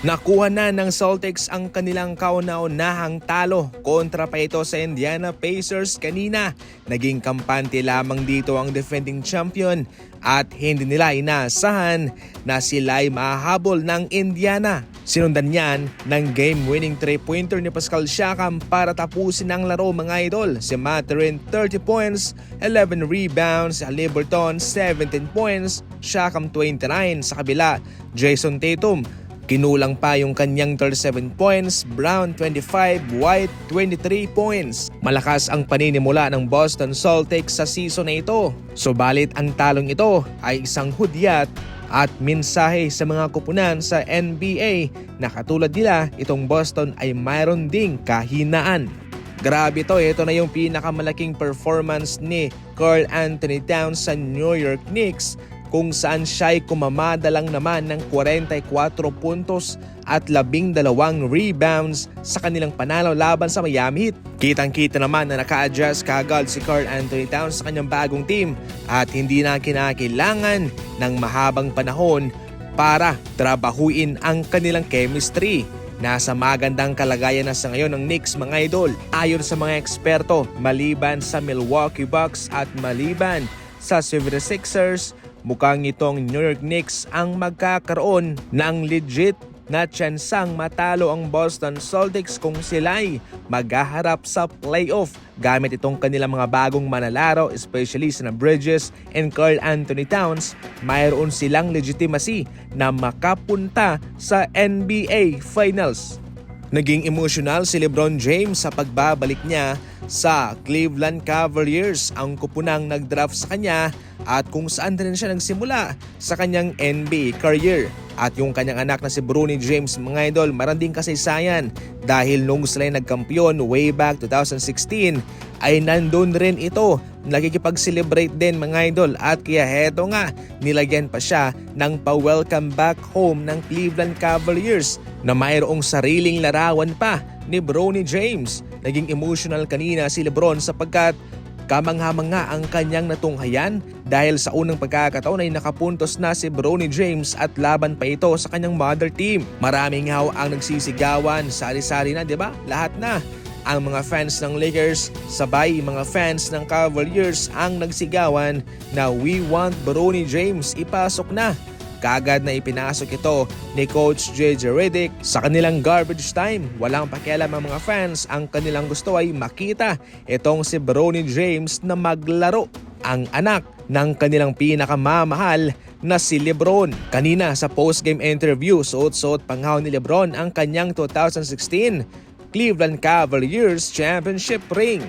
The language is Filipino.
Nakuha na ng Celtics ang kanilang kauna-unahang talo kontra pa ito sa Indiana Pacers kanina. Naging kampante lamang dito ang defending champion at hindi nila inaasahan na sila'y mahahabol ng Indiana. Sinundan niyan ng game-winning 3-pointer ni Pascal Siakam para tapusin ang laro mga idol. Si Materin 30 points, 11 rebounds, Liberton 17 points, Siakam 29 sa kabila. Jason Tatum Kinulang pa yung kanyang 37 points, Brown 25, White 23 points. Malakas ang paninimula ng Boston Celtics sa season na ito. Subalit ang talong ito ay isang hudyat at mensahe sa mga kupunan sa NBA na katulad nila itong Boston ay mayroon ding kahinaan. Grabe to, ito na yung pinakamalaking performance ni Carl Anthony Towns sa New York Knicks kung saan siya'y kumamadalang naman ng 44 puntos at 12 rebounds sa kanilang panalo laban sa Miami Heat. Kitang-kita naman na naka-adjust kagad si Carl Anthony Towns sa kanyang bagong team at hindi na kinakailangan ng mahabang panahon para trabahuin ang kanilang chemistry. Nasa magandang kalagayan na sa ngayon ng Knicks mga idol. Ayon sa mga eksperto, maliban sa Milwaukee Bucks at maliban sa 76ers, mukhang itong New York Knicks ang magkakaroon ng legit na tsansang matalo ang Boston Celtics kung sila'y maghaharap sa playoff gamit itong kanilang mga bagong manalaro especially sa Bridges and Carl Anthony Towns mayroon silang legitimacy na makapunta sa NBA Finals. Naging emotional si Lebron James sa pagbabalik niya sa Cleveland Cavaliers. Ang kupunang nag-draft sa kanya at kung saan rin siya nagsimula sa kanyang NBA career. At yung kanyang anak na si Bronny James mga idol maranding kasaysayan dahil nung sila nagkampiyon way back 2016 ay nandun rin ito. Nakikipag-celebrate din mga idol. At kaya heto nga nilagyan pa siya ng pa-welcome back home ng Cleveland Cavaliers na mayroong sariling larawan pa ni Bronny James. Naging emotional kanina si Lebron sapagkat Kamangha-mangha ang kanyang natunghayan dahil sa unang pagkakataon ay nakapuntos na si Bronny James at laban pa ito sa kanyang mother team. Maraming haw ang nagsisigawan, sari-sari na 'di ba? Lahat na. Ang mga fans ng Lakers, sabay mga fans ng Cavaliers ang nagsigawan na we want Bronny James ipasok na. Kagad na ipinasok ito ni Coach JJ Redick sa kanilang garbage time. Walang pakialam ang mga fans. Ang kanilang gusto ay makita itong si Bronny James na maglaro ang anak ng kanilang pinakamamahal na si Lebron. Kanina sa post-game interview, suot-suot panghaw ni Lebron ang kanyang 2016 Cleveland Cavaliers Championship ring.